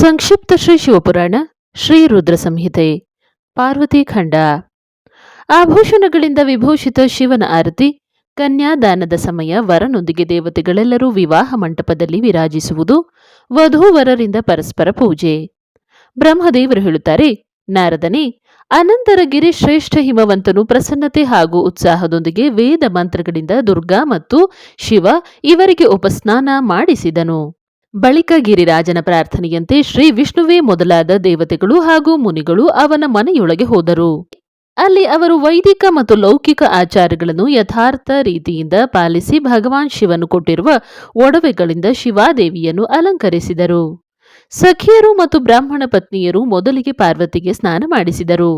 ಸಂಕ್ಷಿಪ್ತ ಶ್ರೀ ಶಿವಪುರಾಣ, ಶ್ರೀ ರುದ್ರ ಸಂಹಿತೆ, ಪಾರ್ವತಿ ಖಂಡ. ಆಭೂಷಣಗಳಿಂದ ವಿಭೂಷಿತ ಶಿವನ ಆರತಿ, ಕನ್ಯಾದಾನದ ಸಮಯ ವರನೊಂದಿಗೆ ದೇವತೆಗಳೆಲ್ಲರೂ ವಿವಾಹ ಮಂಟಪದಲ್ಲಿ ವಿರಾಜಿಸುವುದು ವಧೂವರರಿಂದ ಪರಸ್ಪರ ಪೂಜೆ. ಬ್ರಹ್ಮದೇವರು ಹೇಳುತ್ತಾರೆ, ನಾರದನೇ ಅನಂತರ ಗಿರಿಶ್ರೇಷ್ಠ ಹಿಮವಂತನು ಪ್ರಸನ್ನತೆ ಹಾಗೂ ಉತ್ಸಾಹದೊಂದಿಗೆ ವೇದ ಮಂತ್ರಗಳಿಂದ ದುರ್ಗಾ ಮತ್ತು ಶಿವ ಇವರಿಗೆ ಉಪಸ್ನಾನ ಮಾಡಿಸಿದನು. ಬಳಿಕ ಗಿರಿರಾಜನ ಪ್ರಾರ್ಥನೆಯಂತೆ ಶ್ರೀ ವಿಷ್ಣುವೇ ಮೊದಲಾದ ದೇವತೆಗಳು ಹಾಗೂ ಮುನಿಗಳು ಅವನ ಮನೆಯೊಳಗೆ ಹೋದರು. ಅಲ್ಲಿ ಅವರು ವೈದಿಕ ಮತ್ತು ಲೌಕಿಕ ಆಚಾರಗಳನ್ನು ಯಥಾರ್ಥ ರೀತಿಯಿಂದ ಪಾಲಿಸಿ ಭಗವಾನ್ ಶಿವನು ಕೊಟ್ಟಿರುವ ಒಡವೆಗಳಿಂದ ಶಿವಾದೇವಿಯನ್ನು ಅಲಂಕರಿಸಿದರು. ಸಖಿಯರು ಮತ್ತು ಬ್ರಾಹ್ಮಣ ಪತ್ನಿಯರು ಮೊದಲಿಗೆ ಪಾರ್ವತಿಗೆ ಸ್ನಾನ ಮಾಡಿಸಿದರು.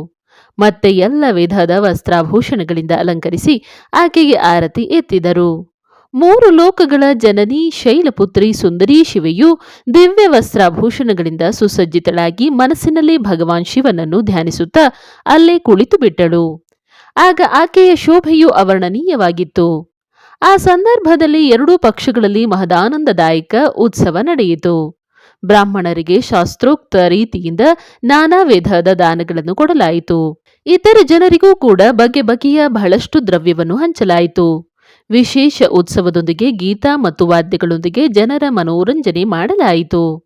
ಮತ್ತೆ ಎಲ್ಲ ವಿಧದ ವಸ್ತ್ರಾಭೂಷಣಗಳಿಂದ ಅಲಂಕರಿಸಿ ಆಕೆಗೆ ಆರತಿ ಎತ್ತಿದರು. ಮೂರು ಲೋಕಗಳ ಜನನಿ ಶೈಲಪುತ್ರಿ ಸುಂದರಿ ಶಿವೆಯು ದಿವ್ಯ ವಸ್ತ್ರಾಭೂಷಣಗಳಿಂದ ಸುಸಜ್ಜಿತಳಾಗಿ ಮನಸ್ಸಿನಲ್ಲಿ ಭಗವಾನ್ ಶಿವನನ್ನು ಧ್ಯಾನಿಸುತ್ತಾ ಅಲ್ಲೇ ಕುಳಿತು ಬಿಟ್ಟಳು. ಆಗ ಆಕೆಯ ಶೋಭೆಯು ಅವರ್ಣನೀಯವಾಗಿತ್ತು ಆ ಸಂದರ್ಭದಲ್ಲಿ ಎರಡೂ ಪಕ್ಷಗಳಲ್ಲಿ ಮಹದಾನಂದದಾಯಕ ಉತ್ಸವ ನಡೆಯಿತು. ಬ್ರಾಹ್ಮಣರಿಗೆ ಶಾಸ್ತ್ರೋಕ್ತ ರೀತಿಯಿಂದ ನಾನಾ ವಿಧದ ದಾನಗಳನ್ನು ಕೊಡಲಾಯಿತು. ಇತರ ಜನರಿಗೂ ಕೂಡ ಬಗೆ ಬಗೆಯ ಬಹಳಷ್ಟು ದ್ರವ್ಯವನ್ನು ಹಂಚಲಾಯಿತು. ವಿಶೇಷ ಉತ್ಸವದೊಂದಿಗೆ ಗೀತಾ ಮತ್ತು ವಾದ್ಯಗಳೊಂದಿಗೆ ಜನರ ಮನೋರಂಜನೆ ಮಾಡಲಾಯಿತು.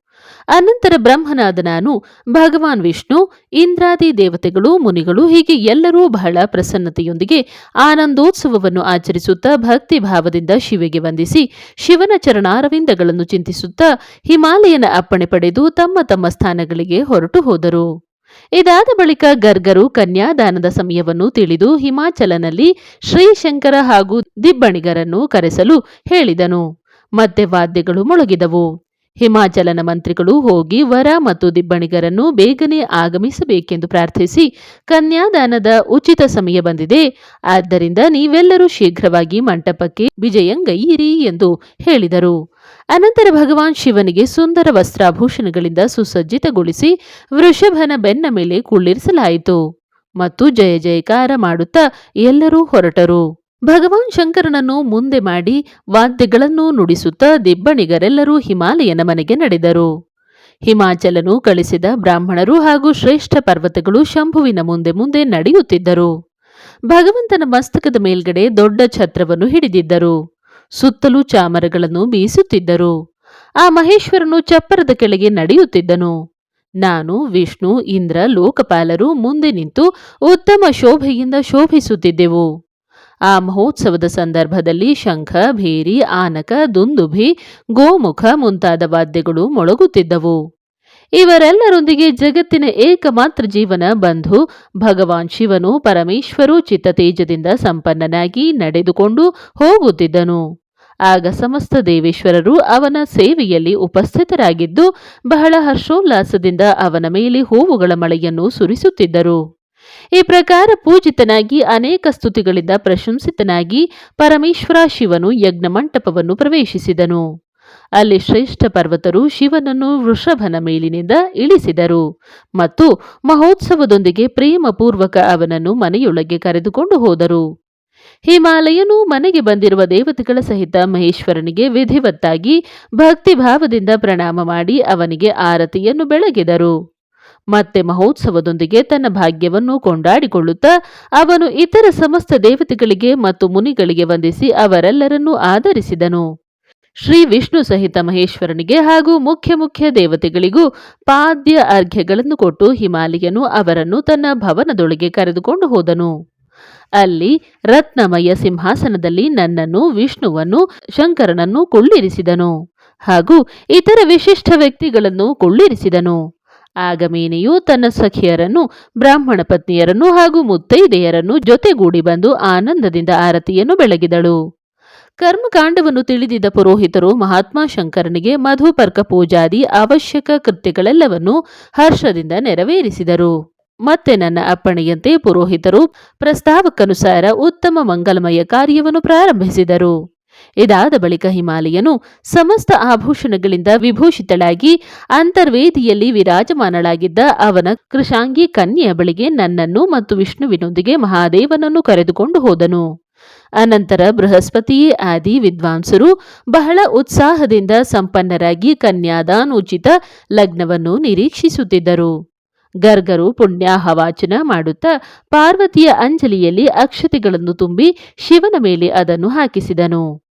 ಅನಂತರ ಬ್ರಹ್ಮನಾದ ನಾನು ಭಗವಾನ್ ವಿಷ್ಣು, ಇಂದ್ರಾದಿ ದೇವತೆಗಳು, ಮುನಿಗಳು ಹೀಗೆ ಎಲ್ಲರೂ ಬಹಳ ಪ್ರಸನ್ನತೆಯೊಂದಿಗೆ ಆನಂದೋತ್ಸವವನ್ನು ಆಚರಿಸುತ್ತಾ ಭಕ್ತಿ ಭಾವದಿಂದ ಶಿವೆಗೆ ವಂದಿಸಿ ಶಿವನ ಚರಣಾರವಿಂದಗಳನ್ನು ಚಿಂತಿಸುತ್ತಾ ಹಿಮಾಲಯನ ಅಪ್ಪಣೆ ಪಡೆದು ತಮ್ಮ ತಮ್ಮ ಸ್ಥಾನಗಳಿಗೆ ಹೊರಟು ಹೋದರು. ಇದಾದ ಬಳಿಕ ಗರ್ಗರು ಕನ್ಯಾದಾನದ ಸಮಯವನ್ನು ತಿಳಿದು ಹಿಮಾಚಲನಲ್ಲಿ ಶ್ರೀಶಂಕರ ಹಾಗೂ ದಿಬ್ಬಣಿಗರನ್ನು ಕರೆಸಲು ಹೇಳಿದನು. ಮತ್ತೆ ವಾದ್ಯಗಳು ಮೊಳಗಿದವು. ಹಿಮಾಚಲನ ಮಂತ್ರಿಗಳು ಹೋಗಿ ವರ ಮತ್ತು ದಿಬ್ಬಣಿಗರನ್ನು ಬೇಗನೆ ಆಗಮಿಸಬೇಕೆಂದು ಪ್ರಾರ್ಥಿಸಿ ಕನ್ಯಾದಾನದ ಉಚಿತ ಸಮಯ ಬಂದಿದೆ. ಆದ್ದರಿಂದ ನೀವೆಲ್ಲರೂ ಶೀಘ್ರವಾಗಿ ಮಂಟಪಕ್ಕೆ ವಿಜಯಂಗೈಯಿರಿ ಎಂದು ಹೇಳಿದರು. ಅನಂತರ ಭಗವಾನ್ ಶಿವನಿಗೆ ಸುಂದರ ವಸ್ತ್ರಾಭೂಷಣಗಳಿಂದ ಸುಸಜ್ಜಿತಗೊಳಿಸಿ ವೃಷಭನ ಬೆನ್ನ ಮೇಲೆ ಕುಳ್ಳಿರಿಸಲಾಯಿತು. ಮತ್ತು ಜಯ ಜಯಕಾರ ಮಾಡುತ್ತಾ ಎಲ್ಲರೂ ಹೊರಟರು. ಭಗವಾನ್ ಶಂಕರನನ್ನು ಮುಂದೆ ಮಾಡಿ ವಾದ್ಯಗಳನ್ನು ನುಡಿಸುತ್ತಾ ದಿಬ್ಬಣಿಗರೆಲ್ಲರೂ ಹಿಮಾಲಯನ ಮನೆಗೆ ನಡೆದರು. ಹಿಮಾಚಲನು ಕಳಿಸಿದ ಬ್ರಾಹ್ಮಣರು ಹಾಗೂ ಶ್ರೇಷ್ಠ ಪರ್ವತಗಳು ಶಂಭುವಿನ ಮುಂದೆ ಮುಂದೆ ನಡೆಯುತ್ತಿದ್ದರು. ಭಗವಂತನ ಮಸ್ತಕದ ಮೇಲ್ಗಡೆ ದೊಡ್ಡ ಛತ್ರವನ್ನು ಹಿಡಿದಿದ್ದರು. ಸುತ್ತಲೂ ಚಾಮರಗಳನ್ನು ಬೀಸುತ್ತಿದ್ದರು. ಆ ಮಹೇಶ್ವರನು ಚಪ್ಪರದ ಕೆಳಗೆ ನಡೆಯುತ್ತಿದ್ದನು. ನಾನು, ವಿಷ್ಣು, ಇಂದ್ರ, ಲೋಕಪಾಲರು ಮುಂದೆ ನಿಂತು ಉತ್ತಮ ಶೋಭೆಯಿಂದ ಶೋಭಿಸುತ್ತಿದ್ದೆವು. ಆ ಮಹೋತ್ಸವದ ಸಂದರ್ಭದಲ್ಲಿ ಶಂಖ, ಭೇರಿ, ಆನಕ, ದುಂದುಭಿ, ಗೋಮುಖ ಮುಂತಾದ ವಾದ್ಯಗಳು ಮೊಳಗುತ್ತಿದ್ದವು. ಇವರೆಲ್ಲರೊಂದಿಗೆ ಜಗತ್ತಿನ ಏಕಮಾತ್ರ ಜೀವನ ಬಂಧು ಭಗವಾನ್ ಶಿವನು ಪರಮೇಶ್ವರು ಚಿತ್ತತೇಜದಿಂದ ಸಂಪನ್ನನಾಗಿ ನಡೆದುಕೊಂಡು ಹೋಗುತ್ತಿದ್ದನು. ಆಗ ಸಮಸ್ತ ದೇವೇಶ್ವರರು ಅವನ ಸೇವೆಯಲ್ಲಿ ಉಪಸ್ಥಿತರಾಗಿದ್ದು ಬಹಳ ಹರ್ಷೋಲ್ಲಾಸದಿಂದ ಅವನ ಮೇಲೆ ಹೂವುಗಳ ಮಳೆಯನ್ನು ಸುರಿಸುತ್ತಿದ್ದರು. ಈ ಪ್ರಕಾರ ಪೂಜಿತನಾಗಿ ಅನೇಕ ಸ್ತುತಿಗಳಿಂದ ಪ್ರಶಂಸಿತನಾಗಿ ಪರಮೇಶ್ವರ ಶಿವನು ಯಜ್ಞ ಮಂಟಪವನ್ನು ಪ್ರವೇಶಿಸಿದನು. ಅಲ್ಲಿ ಶ್ರೇಷ್ಠ ಪರ್ವತರು ಶಿವನನ್ನು ವೃಷಭನ ಮೇಲಿನಿಂದ ಇಳಿಸಿದರು ಮತ್ತು ಮಹೋತ್ಸವದೊಂದಿಗೆ ಪ್ರೇಮಪೂರ್ವಕ ಅವನನ್ನು ಮನೆಯೊಳಗೆ ಕರೆದುಕೊಂಡು ಹೋದರು. ಹಿಮಾಲಯನು ಮನೆಗೆ ಬಂದಿರುವ ದೇವತೆಗಳ ಸಹಿತ ಮಹೇಶ್ವರನಿಗೆ ವಿಧಿವತ್ತಾಗಿ ಭಕ್ತಿಭಾವದಿಂದ ಪ್ರಣಾಮ ಮಾಡಿ ಅವನಿಗೆ ಆರತಿಯನ್ನು ಬೆಳಗಿದರು. ಮತ್ತೆ ಮಹೋತ್ಸವದೊಂದಿಗೆ ತನ್ನ ಭಾಗ್ಯವನ್ನು ಕೊಂಡಾಡಿಕೊಳ್ಳುತ್ತಾ ಅವನು ಇತರ ಸಮಸ್ತ ದೇವತೆಗಳಿಗೆ ಮತ್ತು ಮುನಿಗಳಿಗೆ ವಂದಿಸಿ ಅವರೆಲ್ಲರನ್ನೂ ಆಧರಿಸಿದನು. ಶ್ರೀ ವಿಷ್ಣು ಸಹಿತ ಮಹೇಶ್ವರನಿಗೆ ಹಾಗೂ ಮುಖ್ಯ ಮುಖ್ಯ ದೇವತೆಗಳಿಗೂ ಪಾದ್ಯ ಅರ್ಘ್ಯಗಳನ್ನು ಕೊಟ್ಟು ಹಿಮಾಲಯನು ಅವರನ್ನು ತನ್ನ ಭವನದೊಳಗೆ ಕರೆದುಕೊಂಡು ಹೋದನು. ಅಲ್ಲಿ ರತ್ನಮಯ ಸಿಂಹಾಸನದಲ್ಲಿ ನನ್ನನ್ನು, ವಿಷ್ಣುವನ್ನು, ಶಂಕರನನ್ನು ಕುಳ್ಳಿರಿಸಿದನು ಹಾಗೂ ಇತರ ವಿಶಿಷ್ಟ ವ್ಯಕ್ತಿಗಳನ್ನು ಕುಳ್ಳಿರಿಸಿದನು. ಆಗ ಮೇನೆಯು ತನ್ನ ಸಖಿಯರನ್ನು, ಬ್ರಾಹ್ಮಣ ಪತ್ನಿಯರನ್ನು ಹಾಗೂ ಮುತ್ತೈದೆಯರನ್ನು ಜೊತೆಗೂಡಿ ಬಂದು ಆನಂದದಿಂದ ಆರತಿಯನ್ನು ಬೆಳಗಿದಳು. ಕರ್ಮಕಾಂಡವನ್ನು ತಿಳಿದಿದ್ದ ಪುರೋಹಿತರು ಮಹಾತ್ಮ ಶಂಕರನಿಗೆ ಮಧುಪರ್ಕ ಪೂಜಾದಿ ಅವಶ್ಯಕ ಕೃತ್ಯಗಳೆಲ್ಲವನ್ನು ಹರ್ಷದಿಂದ ನೆರವೇರಿಸಿದರು. ಮತ್ತೆ ನನ್ನ ಅಪ್ಪಣೆಯಂತೆ ಪುರೋಹಿತರು ಪ್ರಸ್ತಾವಕ್ಕನುಸಾರ ಉತ್ತಮ ಮಂಗಲಮಯ ಕಾರ್ಯವನ್ನು ಪ್ರಾರಂಭಿಸಿದರು. ಇದಾದ ಬಳಿಕ ಹಿಮಾಲಯನು ಸಮಸ್ತ ಆಭೂಷಣಗಳಿಂದ ವಿಭೂಷಿತಳಾಗಿ ಅಂತರ್ವೇದಿಯಲ್ಲಿ ವಿರಾಜಮಾನಳಾಗಿದ್ದ ಅವನ ಕೃಷಾಂಗಿ ಕನ್ಯೆಯ ಬಳಿಗೆ ನನ್ನನ್ನು ಮತ್ತು ವಿಷ್ಣುವಿನೊಂದಿಗೆ ಮಹಾದೇವನನ್ನು ಕರೆದುಕೊಂಡು ಹೋದನು. ಅನಂತರ ಬೃಹಸ್ಪತಿಯೇ ಆದಿ, ವಿದ್ವಾಂಸರು ಬಹಳ ಉತ್ಸಾಹದಿಂದ ಸಂಪನ್ನರಾಗಿ ಕನ್ಯಾದಾನೋಚಿತ ಲಗ್ನವನ್ನು ನಿರೀಕ್ಷಿಸುತ್ತಿದ್ದರು. ಗರ್ಗರು ಪುಣ್ಯಾಹವಾಚನ ಮಾಡುತ್ತಾ ಪಾರ್ವತಿಯ ಅಂಜಲಿಯಲ್ಲಿ ಅಕ್ಷತೆಗಳನ್ನು ತುಂಬಿ ಶಿವನ ಮೇಲೆ ಅದನ್ನು ಹಾಕಿಸಿದನು.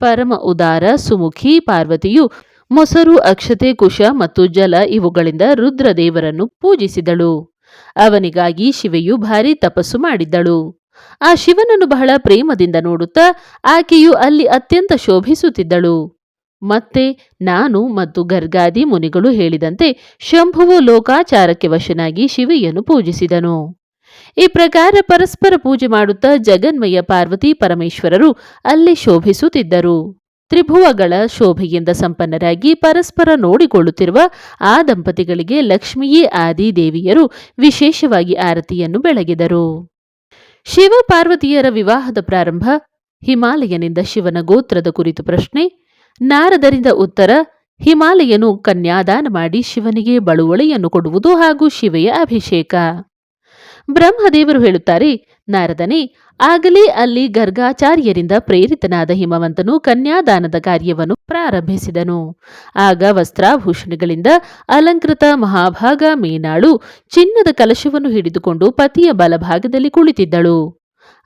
ಪರಮ ಉದಾರ, ಸುಮುಖಿ, ಪಾರ್ವತಿಯು ಮೊಸರು, ಅಕ್ಷತೆ, ಕುಶ ಮತ್ತು ಜಲ ಇವುಗಳಿಂದ ರುದ್ರದೇವರನ್ನು ಪೂಜಿಸಿದಳು. ಅವನಿಗಾಗಿ ಶಿವೆಯು ಭಾರಿ ತಪಸ್ಸು ಮಾಡಿದ್ದಳು. ಆ ಶಿವನನ್ನು ಬಹಳ ಪ್ರೇಮದಿಂದ ನೋಡುತ್ತಾ ಆಕೆಯು ಅಲ್ಲಿ ಅತ್ಯಂತ ಶೋಭಿಸುತ್ತಿದ್ದಳು. ಮತ್ತೆ ನಾನು ಮತ್ತು ಗರ್ಗಾದಿ ಮುನಿಗಳು ಹೇಳಿದಂತೆ ಶಂಭುವು ಲೋಕಾಚಾರಕ್ಕೆ ವಶನಾಗಿ ಶಿವೆಯನ್ನು ಪೂಜಿಸಿದನು. ಈ ಪ್ರಕಾರ ಪರಸ್ಪರ ಪೂಜೆ ಮಾಡುತ್ತಾ ಜಗನ್ಮಯ ಪಾರ್ವತಿ ಪರಮೇಶ್ವರರು ಅಲ್ಲಿ ಶೋಭಿಸುತ್ತಿದ್ದರು. ತ್ರಿಭುವಗಳ ಶೋಭೆಯಿಂದ ಸಂಪನ್ನರಾಗಿ ಪರಸ್ಪರ ನೋಡಿಕೊಳ್ಳುತ್ತಿರುವ ಆ ದಂಪತಿಗಳಿಗೆ ಲಕ್ಷ್ಮಿಯೇ ಆದಿ ದೇವಿಯರು ವಿಶೇಷವಾಗಿ ಆರತಿಯನ್ನು ಬೆಳಗಿದರು. ಶಿವ ಪಾರ್ವತಿಯರ ವಿವಾಹದ ಪ್ರಾರಂಭ, ಹಿಮಾಲಯನಿಂದ ಶಿವನ ಗೋತ್ರದ ಕುರಿತು ಪ್ರಶ್ನೆ, ನಾರದರಿಂದ ಉತ್ತರ, ಹಿಮಾಲಯನು ಕನ್ಯಾದಾನ ಮಾಡಿ ಶಿವನಿಗೆ ಬಳುವಳಿಯನ್ನು ಕೊಡುವುದು ಹಾಗೂ ಶಿವೆಯ ಅಭಿಷೇಕ. ಬ್ರಹ್ಮದೇವರು ಹೇಳುತ್ತಾರೆ, ನಾರದನೇ, ಆಗಲೇ ಅಲ್ಲಿ ಗರ್ಗಾಚಾರ್ಯರಿಂದ ಪ್ರೇರಿತನಾದ ಹಿಮವಂತನು ಕನ್ಯಾದಾನದ ಕಾರ್ಯವನ್ನು ಪ್ರಾರಂಭಿಸಿದನು. ಆಗ ವಸ್ತ್ರಾಭೂಷಣಗಳಿಂದ ಅಲಂಕೃತ ಮಹಾಭಾಗ ಮೇನಾಳು ಚಿನ್ನದ ಕಲಶವನ್ನು ಹಿಡಿದುಕೊಂಡು ಪತಿಯ ಬಲಭಾಗದಲ್ಲಿ ಕುಳಿತಿದ್ದಳು.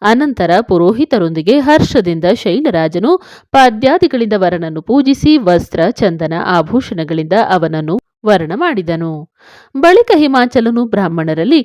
ಅನಂತರ ಪುರೋಹಿತರೊಂದಿಗೆ ಹರ್ಷದಿಂದ ಶೈಲರಾಜನು ಪಾದ್ಯಾದಿಗಳಿಂದ ವರನನ್ನು ಪೂಜಿಸಿ ವಸ್ತ್ರ, ಚಂದನ, ಆಭೂಷಣಗಳಿಂದ ಅವನನ್ನು ವರ್ಣ ಮಾಡಿದನು. ಬಳಿಕ ಹಿಮಾಚಲನು ಬ್ರಾಹ್ಮಣರಲ್ಲಿ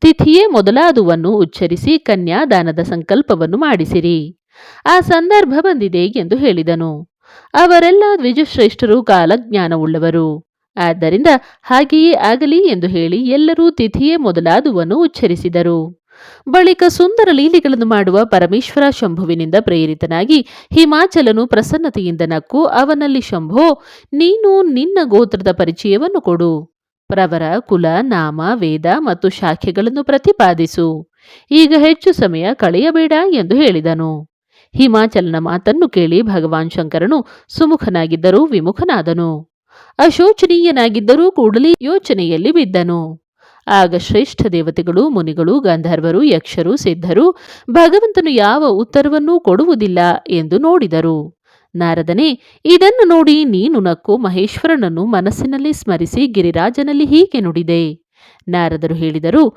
ತಿಥಿಯೇ ಮೊದಲಾದುವನ್ನು ಉಚ್ಚರಿಸಿ ಕನ್ಯಾದಾನದ ಸಂಕಲ್ಪವನ್ನು ಮಾಡಿಸಿರಿ. ಆ ಸಂದರ್ಭ ಬಂದಿದೆ ಎಂದು ಹೇಳಿದನು. ಅವರೆಲ್ಲ ದ್ವಿಜಶ್ರೇಷ್ಠರು ಕಾಲಜ್ಞಾನವುಳ್ಳವರು. ಆದ್ದರಿಂದ ಹಾಗೆಯೇ ಆಗಲಿ ಎಂದು ಹೇಳಿ ಎಲ್ಲರೂ ತಿಥಿಯೇ ಮೊದಲಾದುವನ್ನು ಉಚ್ಚರಿಸಿದರು. ಬಳಿಕ ಸುಂದರ ಲೀಲೆಗಳನ್ನು ಮಾಡುವ ಪರಮೇಶ್ವರ ಶಂಭುವಿನಿಂದ ಪ್ರೇರಿತನಾಗಿ ಹಿಮಾಚಲನು ಪ್ರಸನ್ನತೆಯಿಂದ ನಕ್ಕು, ಅವನಲ್ಲಿ ಶಂಭೋ, ನೀನು ನಿನ್ನ ಗೋತ್ರದ ಪರಿಚಯವನ್ನು ಕೊಡು. ಪ್ರವರ, ಕುಲ, ನಾಮ, ವೇದ ಮತ್ತು ಶಾಖೆಗಳನ್ನು ಪ್ರತಿಪಾದಿಸು. ಈಗ ಹೆಚ್ಚು ಸಮಯ ಕಳೆಯಬೇಡ ಎಂದು ಹೇಳಿದನು. ಹಿಮಾಚಲನ ಮಾತನ್ನು ಕೇಳಿ ಭಗವಾನ್ ಶಂಕರನು ಸುಮುಖನಾಗಿದ್ದರೂ ವಿಮುಖನಾದನು. ಅಶೋಚನೀಯನಾಗಿದ್ದರೂ ಕೂಡಲೇ ಯೋಚನೆಯಲ್ಲಿ ಬಿದ್ದನು. ಆಗ ಶ್ರೇಷ್ಠ ದೇವತೆಗಳು, ಮುನಿಗಳು, ಗಂಧರ್ವರು, ಯಕ್ಷರು, ಸಿದ್ಧರು ಭಗವಂತನು ಯಾವ ಉತ್ತರವನ್ನೂ ಕೊಡುವುದಿಲ್ಲ ಎಂದು ನೋಡಿದರು. ನಾರದನೇ, ಇದನ್ನು ನೋಡಿ ನೀನು ನಕ್ಕು ಮಹೇಶ್ವರನನ್ನು ಮನಸ್ಸಿನಲ್ಲಿ ಸ್ಮರಿಸಿ ಗಿರಿರಾಜನಲ್ಲಿ ಹೀಗೆ ನುಡಿದೆ. ನಾರದರು ಹೇಳಿದರು,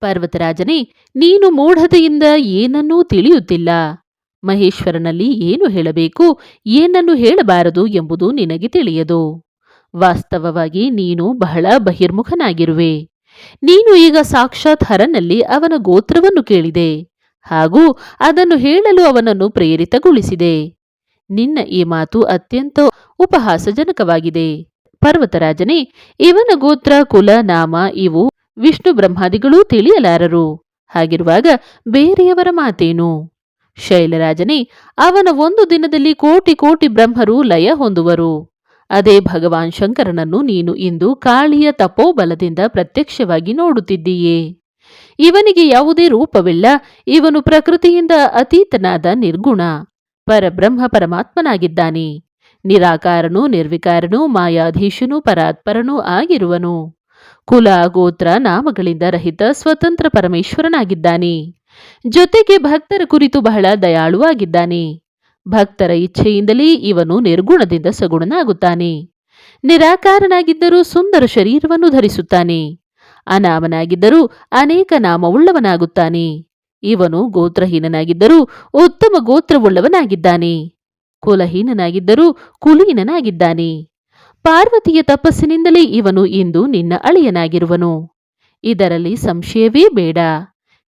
ಪರ್ವತರಾಜನೇ, ನೀನು ಮೂಢತೆಯಿಂದ ಏನನ್ನೂ ತಿಳಿಯುತ್ತಿಲ್ಲ. ಮಹೇಶ್ವರನಲ್ಲಿ ಏನು ಹೇಳಬೇಕು, ಏನನ್ನು ಹೇಳಬಾರದು ಎಂಬುದು ನಿನಗೆ ತಿಳಿಯದು. ವಾಸ್ತವವಾಗಿ ನೀನು ಬಹಳ ಬಹಿರ್ಮುಖನಾಗಿರುವೆ. ನೀನು ಈಗ ಸಾಕ್ಷಾತ್ ಹರನಲ್ಲಿ ಅವನ ಗೋತ್ರವನ್ನು ಕೇಳಿದೆ. ಹಾಗೂ ಅದನ್ನು ಹೇಳಲು ಅವನನ್ನು ಪ್ರೇರಿತಗೊಳಿಸಿದೆ. ನಿನ್ನ ಈ ಮಾತು ಅತ್ಯಂತ ಉಪಹಾಸಜನಕವಾಗಿದೆ. ಪರ್ವತರಾಜನೇ, ಇವನ ಗೋತ್ರ, ಕುಲ, ನಾಮ, ಇವು ವಿಷ್ಣು ಬ್ರಹ್ಮಾದಿಗಳೂ ತಿಳಿಯಲಾರರು. ಹಾಗಿರುವಾಗ ಬೇರೆಯವರ ಮಾತೇನು? ಶೈಲರಾಜನೇ, ಅವನ ಒಂದು ದಿನದಲ್ಲಿ ಕೋಟಿ ಕೋಟಿ ಬ್ರಹ್ಮರು ಲಯ ಹೊಂದುವರು. ಅದೇ ಭಗವಾನ್ ಶಂಕರನನ್ನು ನೀನು ಇಂದು ಕಾಳಿಯ ತಪೋಬಲದಿಂದ ಪ್ರತ್ಯಕ್ಷವಾಗಿ ನೋಡುತ್ತಿದ್ದೀಯೇ. ಇವನಿಗೆ ಯಾವುದೇ ರೂಪವಿಲ್ಲ, ಇವನು ಪ್ರಕೃತಿಯಿಂದ ಅತೀತನಾದ ನಿರ್ಗುಣ. ಪರಬ್ರಹ್ಮ ಪರಮಾತ್ಮನಾಗಿದ್ದಾನೆ. ನಿರಾಕಾರನು ನಿರ್ವಿಕಾರನು ಮಾಯಾಧೀಶನು ಪರಾತ್ಪರನೂ ಆಗಿರುವನು. ಕುಲ, ಗೋತ್ರ, ನಾಮಗಳಿಂದ ರಹಿತ ಸ್ವತಂತ್ರ ಪರಮೇಶ್ವರನಾಗಿದ್ದಾನೆ. ಜೊತೆಗೆ ಭಕ್ತರ ಕುರಿತು ಬಹಳ ದಯಾಳುವಾಗಿದ್ದಾನೆ ಭಕ್ತರ ಇಚ್ಛೆಯಿಂದಲೇ ಇವನು ನಿರ್ಗುಣದಿಂದ ಸಗುಣನಾಗುತ್ತಾನೆ. ನಿರಾಕಾರನಾಗಿದ್ದರೂ ಸುಂದರ ಶರೀರವನ್ನು ಧರಿಸುತ್ತಾನೆ. ಅನಾಮನಾಗಿದ್ದರೂ ಅನೇಕ ನಾಮವುಳ್ಳವನಾಗುತ್ತಾನೆ. ಇವನು ಗೋತ್ರಹೀನನಾಗಿದ್ದರೂ ಉತ್ತಮ ಗೋತ್ರವುಳ್ಳವನಾಗಿದ್ದಾನೆ. ಕುಲಹೀನನಾಗಿದ್ದರೂ ಕುಲೀನನಾಗಿದ್ದಾನೆ. ಪಾರ್ವತಿಯ ತಪಸ್ಸಿನಿಂದಲೇ ಇವನು ಇಂದು ನಿನ್ನ ಅಳಿಯನಾಗಿರುವನು. ಇದರಲ್ಲಿ ಸಂಶಯವೇ ಬೇಡ.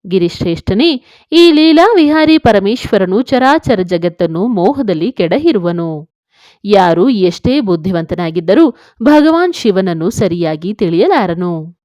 ಗಿರಿಶ್ರೇಷ್ಠನೇ, ಈ ಲೀಲಾ ವಿಹಾರಿ ಪರಮೇಶ್ವರನು ಚರಾಚರ ಜಗತ್ತನ್ನು ಮೋಹದಲ್ಲಿ ಕೆಡಹಿರುವನು. ಯಾರು ಎಷ್ಟೇ ಬುದ್ಧಿವಂತನಾಗಿದ್ದರೂ ಭಗವಾನ್ ಶಿವನನ್ನು ಸರಿಯಾಗಿ ತಿಳಿಯಲಾರನು.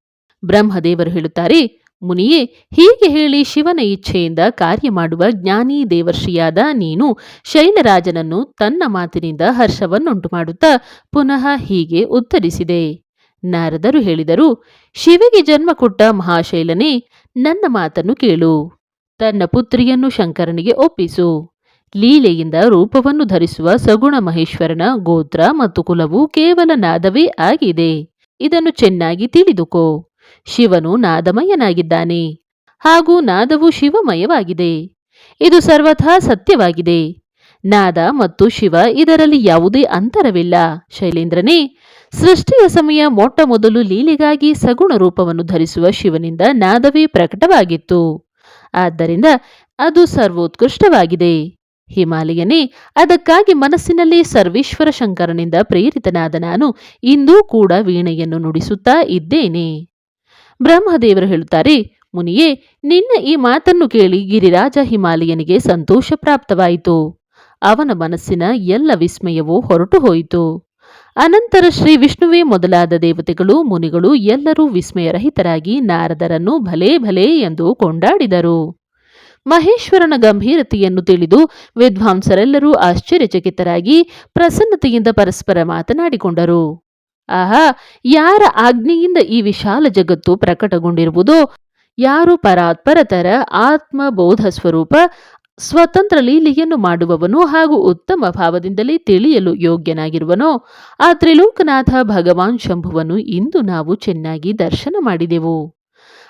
ಬ್ರಹ್ಮದೇವರು ಹೇಳುತ್ತಾರೆ ಮುನಿಯೇ, ಹೀಗೆ ಹೇಳಿ ಶಿವನ ಇಚ್ಛೆಯಿಂದ ಕಾರ್ಯ ಮಾಡುವ ಜ್ಞಾನಿ ದೇವರ್ಷಿಯಾದ ನೀನು ಶೈಲರಾಜನನ್ನು ತನ್ನ ಮಾತಿನಿಂದ ಹರ್ಷವನ್ನುಂಟು ಮಾಡುತ್ತಾ ಪುನಃ ಹೀಗೆ ಉತ್ತರಿಸಿದೆ. ನಾರದರು ಹೇಳಿದರು, ಶಿವಿಗೆ ಜನ್ಮ ಕೊಟ್ಟ ಮಹಾಶೈಲನೇ, ನನ್ನ ಮಾತನ್ನು ಕೇಳು. ತನ್ನ ಪುತ್ರಿಯನ್ನು ಶಂಕರನಿಗೆ ಒಪ್ಪಿಸು. ಲೀಲೆಯಿಂದ ರೂಪವನ್ನು ಧರಿಸುವ ಸಗುಣ ಮಹೇಶ್ವರನ ಗೋತ್ರ ಮತ್ತು ಕುಲವು ಕೇವಲ ನಾದವೇ ಆಗಿದೆ. ಇದನ್ನು ಚೆನ್ನಾಗಿ ತಿಳಿದುಕೋ. ಶಿವನು ನಾದಮಯನಾಗಿದ್ದಾನೆ. ಹಾಗೂ ನಾದವು ಶಿವಮಯವಾಗಿದೆ. ಇದು ಸರ್ವಥಾ ಸತ್ಯವಾಗಿದೆ. ನಾದ ಮತ್ತು ಶಿವ ಇದರಲ್ಲಿ ಯಾವುದೇ ಅಂತರವಿಲ್ಲ. ಶೈಲೇಂದ್ರನೇ, ಸೃಷ್ಟಿಯ ಸಮಯ ಮೊಟ್ಟ ಮೊದಲು ಲೀಲೆಗಾಗಿ ಸಗುಣ ರೂಪವನ್ನು ಧರಿಸುವ ಶಿವನಿಂದ ನಾದವೇ ಪ್ರಕಟವಾಗಿತ್ತು. ಆದ್ದರಿಂದ ಅದು ಸರ್ವೋತ್ಕೃಷ್ಟವಾಗಿದೆ. ಹಿಮಾಲಯನೇ, ಅದಕ್ಕಾಗಿ ಮನಸ್ಸಿನಲ್ಲಿ ಸರ್ವೇಶ್ವರ ಶಂಕರನಿಂದ ಪ್ರೇರಿತನಾದ ನಾನು ಇಂದೂ ಕೂಡ ವೀಣೆಯನ್ನು ನುಡಿಸುತ್ತಾ ಇದ್ದೇನೆ. ಬ್ರಹ್ಮದೇವರು ಹೇಳುತ್ತಾರೆ, ಮುನಿಯೇ, ನಿನ್ನ ಈ ಮಾತನ್ನು ಕೇಳಿ ಗಿರಿರಾಜ ಹಿಮಾಲಯನಿಗೆ ಸಂತೋಷ ಪ್ರಾಪ್ತವಾಯಿತು. ಅವನ ಮನಸ್ಸಿನ ಎಲ್ಲ ವಿಸ್ಮಯವೂ ಹೊರಟು ಹೋಯಿತು. ಅನಂತರ ಶ್ರೀ ವಿಷ್ಣುವೇ ಮೊದಲಾದ ದೇವತೆಗಳು, ಮುನಿಗಳು ಎಲ್ಲರೂ ವಿಸ್ಮಯರಹಿತರಾಗಿ ನಾರದರನ್ನು ಭಲೇ ಭಲೇ ಎಂದು ಕೊಂಡಾಡಿದರು. ಮಹೇಶ್ವರನ ಗಂಭೀರತೆಯನ್ನು ತಿಳಿದು ವಿದ್ವಾಂಸರೆಲ್ಲರೂ ಆಶ್ಚರ್ಯಚಕಿತರಾಗಿ ಪ್ರಸನ್ನತೆಯಿಂದ ಪರಸ್ಪರ ಮಾತನಾಡಿಕೊಂಡರು. ಆಹಾ, ಯಾರ ಆಜ್ಞೆಯಿಂದ ಈ ವಿಶಾಲ ಜಗತ್ತು ಪ್ರಕಟಗೊಂಡಿರುವುದೋ? ಯಾರು ಪರಾತ್ಪರತರ ಆತ್ಮಬೋಧ ಸ್ವರೂಪ, ಸ್ವತಂತ್ರ ಲೀಲೆಯನ್ನು ಮಾಡುವವನು ಹಾಗೂ ಉತ್ತಮ ಭಾವದಿಂದಲೇ ತಿಳಿಯಲು ಯೋಗ್ಯನಾಗಿರುವನೋ? ಆ ತ್ರಿಲೋಕನಾಥ ಭಗವಾನ್ ಶಂಭುವನ್ನು ಇಂದು ನಾವು ಚೆನ್ನಾಗಿ ದರ್ಶನ ಮಾಡಿದೆವು.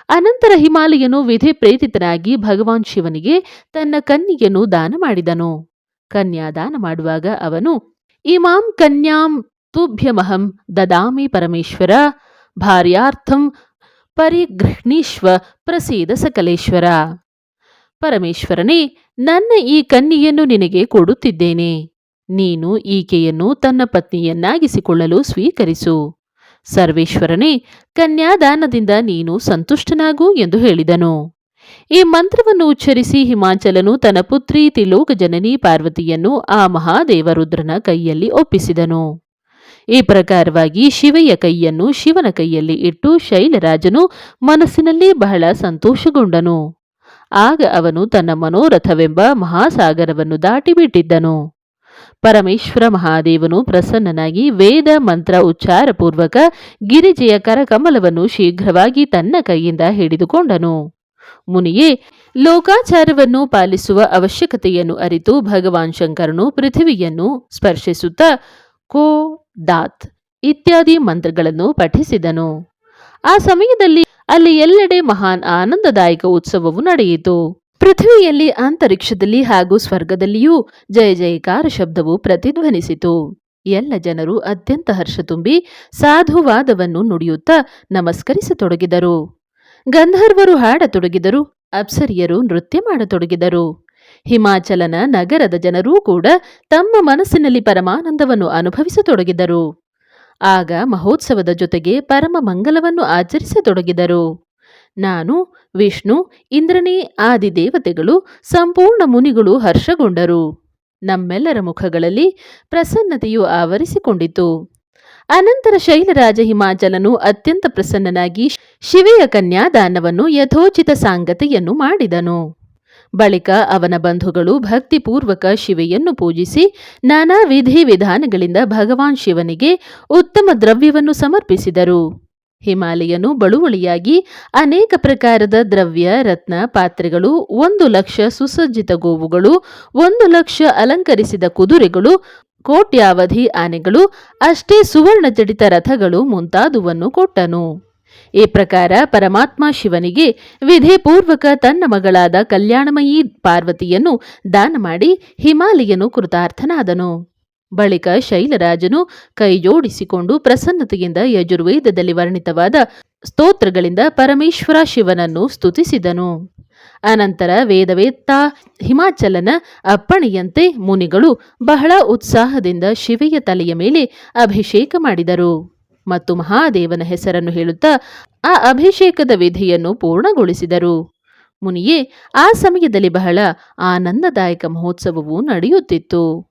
ಅನಂತರ ಹಿಮಾಲಯನು ವಿಧಿ ಪ್ರೇರಿತನಾಗಿ ಭಗವಾನ್ ಶಿವನಿಗೆ ತನ್ನ ಕನ್ನಿಗೆಯನ್ನು ದಾನ ಮಾಡಿದನು. ಕನ್ಯಾ ದಾನ ಮಾಡುವಾಗ ಅವನು, ಇಮಾಂ ಕನ್ಯಾಂ ತುಭ್ಯಮಹಂ ದದಾಮಿ ಪರಮೇಶ್ವರ ಭಾರ್ಯಾರ್ಥಂ ಪರಿಗೃಹ್ಣೀಶ್ವ ಪ್ರಸೀದ ಸಕಲೇಶ್ವರ ಪರಮೇಶ್ವರನೇ ನನ್ನ ಈ ಕನ್ನಿಯನ್ನು ನಿನಗೆ ಕೊಡುತ್ತಿದ್ದೇನೆ. ನೀನು ಈಕೆಯನ್ನು ತನ್ನ ಪತ್ನಿಯನ್ನಾಗಿಸಿಕೊಳ್ಳಲು ಸ್ವೀಕರಿಸು. ಸರ್ವೇಶ್ವರನೇ, ಕನ್ಯಾದಾನದಿಂದ ನೀನು ಸಂತುಷ್ಟನಾಗು ಎಂದು ಹೇಳಿದನು. ಈ ಮಂತ್ರವನ್ನು ಉಚ್ಚರಿಸಿ ಹಿಮಾಚಲನು ತನ್ನ ಪುತ್ರಿ ತಿಲೋಕ ಜನನಿ ಪಾರ್ವತಿಯನ್ನು ಆ ಮಹಾದೇವರುದ್ರನ ಕೈಯಲ್ಲಿ ಒಪ್ಪಿಸಿದನು. ಈ ಪ್ರಕಾರವಾಗಿ ಶಿವೆಯ ಕೈಯನ್ನು ಶಿವನ ಕೈಯಲ್ಲಿ ಇಟ್ಟು ಶೈಲರಾಜನು ಮನಸ್ಸಿನಲ್ಲಿ ಬಹಳ ಸಂತೋಷಗೊಂಡನು. ಆಗ ಅವನು ತನ್ನ ಮನೋರಥವೆಂಬ ಮಹಾಸಾಗರವನ್ನು ದಾಟಿಬಿಟ್ಟಿದ್ದನು. ಪರಮೇಶ್ವರ ಮಹಾದೇವನು ಪ್ರಸನ್ನನಾಗಿ ವೇದ ಮಂತ್ರ ಉಚ್ಚಾರಪೂರ್ವಕ ಗಿರಿಜೆಯ ಕರಕಮಲವನ್ನು ಶೀಘ್ರವಾಗಿ ತನ್ನ ಕೈಯಿಂದ ಹಿಡಿದುಕೊಂಡನು. ಮುನಿಯೇ, ಲೋಕಾಚಾರವನ್ನು ಪಾಲಿಸುವ ಅವಶ್ಯಕತೆಯನ್ನು ಅರಿತು ಭಗವಾನ್ ಶಂಕರನು ಪೃಥಿವಿಯನ್ನು ಸ್ಪರ್ಶಿಸುತ್ತಾ ಕೋ ದಾತ್ ಇತ್ಯಾದಿ ಮಂತ್ರಗಳನ್ನು ಪಠಿಸಿದನು. ಆ ಸಮಯದಲ್ಲಿ ಅಲ್ಲಿ ಎಲ್ಲೆಡೆ ಮಹಾನ್ ಆನಂದದಾಯಕ ಉತ್ಸವವು ನಡೆಯಿತು. ಪೃಥ್ವಿಯಲ್ಲಿ ಅಂತರಿಕ್ಷದಲ್ಲಿ ಹಾಗೂ ಸ್ವರ್ಗದಲ್ಲಿಯೂ ಜಯ ಜಯಕಾರ ಶಬ್ದವು ಪ್ರತಿಧ್ವನಿಸಿತು. ಎಲ್ಲ ಜನರು ಅತ್ಯಂತ ಹರ್ಷ ತುಂಬಿ ಸಾಧುವಾದವನ್ನು ನುಡಿಯುತ್ತಾ ನಮಸ್ಕರಿಸತೊಡಗಿದರು. ಗಂಧರ್ವರು ಹಾಡತೊಡಗಿದರು. ಅಪ್ಸರಿಯರು ನೃತ್ಯ ಮಾಡತೊಡಗಿದರು. ಹಿಮಾಚಲನ ನಗರದ ಜನರೂ ಕೂಡ ತಮ್ಮ ಮನಸ್ಸಿನಲ್ಲಿ ಪರಮಾನಂದವನ್ನು ಅನುಭವಿಸತೊಡಗಿದರು. ಆಗ ಮಹೋತ್ಸವದ ಜೊತೆಗೆ ಪರಮ ಮಂಗಲವನ್ನು ಆಚರಿಸತೊಡಗಿದರು. ನಾನು, ವಿಷ್ಣು, ಇಂದ್ರನೇ ಆದಿ ದೇವತೆಗಳು ಸಂಪೂರ್ಣ ಮುನಿಗಳು ಹರ್ಷಗೊಂಡರು. ನಮ್ಮೆಲ್ಲರ ಮುಖಗಳಲ್ಲಿ ಪ್ರಸನ್ನತೆಯು ಆವರಿಸಿಕೊಂಡಿತು. ಅನಂತರ ಶೈಲರಾಜ ಹಿಮಾಚಲನು ಅತ್ಯಂತ ಪ್ರಸನ್ನನಾಗಿ ಶಿವೆಯ ಕನ್ಯಾದಾನವನ್ನು ಯಥೋಚಿತ ಸಾಂಗತೆಯನ್ನು ಮಾಡಿದನು. ಬಳಿಕ ಅವನ ಬಂಧುಗಳು ಭಕ್ತಿಪೂರ್ವಕ ಶಿವೆಯನ್ನು ಪೂಜಿಸಿ ನಾನಾ ವಿಧಿ ವಿಧಾನಗಳಿಂದ ಭಗವಾನ್ ಶಿವನಿಗೆ ಉತ್ತಮ ದ್ರವ್ಯವನ್ನು ಸಮರ್ಪಿಸಿದರು. ಹಿಮಾಲಯನು ಬಳುವಳಿಯಾಗಿ ಅನೇಕ ಪ್ರಕಾರದ ದ್ರವ್ಯ, ರತ್ನ ಪಾತ್ರೆಗಳು, ಒಂದು ಲಕ್ಷ ಸುಸಜ್ಜಿತ ಗೋವುಗಳು, ಒಂದು ಲಕ್ಷ ಅಲಂಕರಿಸಿದ ಕುದುರೆಗಳು, ಕೋಟ್ಯಾವಧಿ ಆನೆಗಳು, ಅಷ್ಟೇ ಸುವರ್ಣ ಜಡಿತ ರಥಗಳು ಮುಂತಾದುವನ್ನು ಕೊಟ್ಟನು. ಈ ಪ್ರಕಾರ ಪರಮಾತ್ಮ ಶಿವನಿಗೆ ವಿಧಿಪೂರ್ವಕ ತನ್ನ ಮಗಳಾದ ಕಲ್ಯಾಣಮಯೀ ಪಾರ್ವತಿಯನ್ನು ದಾನ ಮಾಡಿ ಹಿಮಾಲಯನು ಕೃತಾರ್ಥನಾದನು. ಬಳಿಕ ಶೈಲರಾಜನು ಕೈ ಜೋಡಿಸಿಕೊಂಡು ಪ್ರಸನ್ನತೆಯಿಂದ ಯಜುರ್ವೇದದಲ್ಲಿ ವರ್ಣಿತವಾದ ಸ್ತೋತ್ರಗಳಿಂದ ಪರಮೇಶ್ವರ ಶಿವನನ್ನು ಸ್ತುತಿಸಿದನು. ಅನಂತರ ವೇದವೇತ್ತ ಹಿಮಾಚಲನ ಅಪ್ಪಣೆಯಂತೆ ಮುನಿಗಳು ಬಹಳ ಉತ್ಸಾಹದಿಂದ ಶಿವೆಯ ತಲೆಯ ಮೇಲೆ ಅಭಿಷೇಕ ಮಾಡಿದರು. ಮತ್ತು ಮಹಾದೇವನ ಹೆಸರನ್ನು ಹೇಳುತ್ತಾ ಆ ಅಭಿಷೇಕದ ವಿಧಿಯನ್ನು ಪೂರ್ಣಗೊಳಿಸಿದರು. ಮುನಿಯೇ, ಆ ಸಮಯದಲ್ಲಿ ಬಹಳ ಆನಂದದಾಯಕ ಮಹೋತ್ಸವವು ನಡೆಯುತ್ತಿತ್ತು.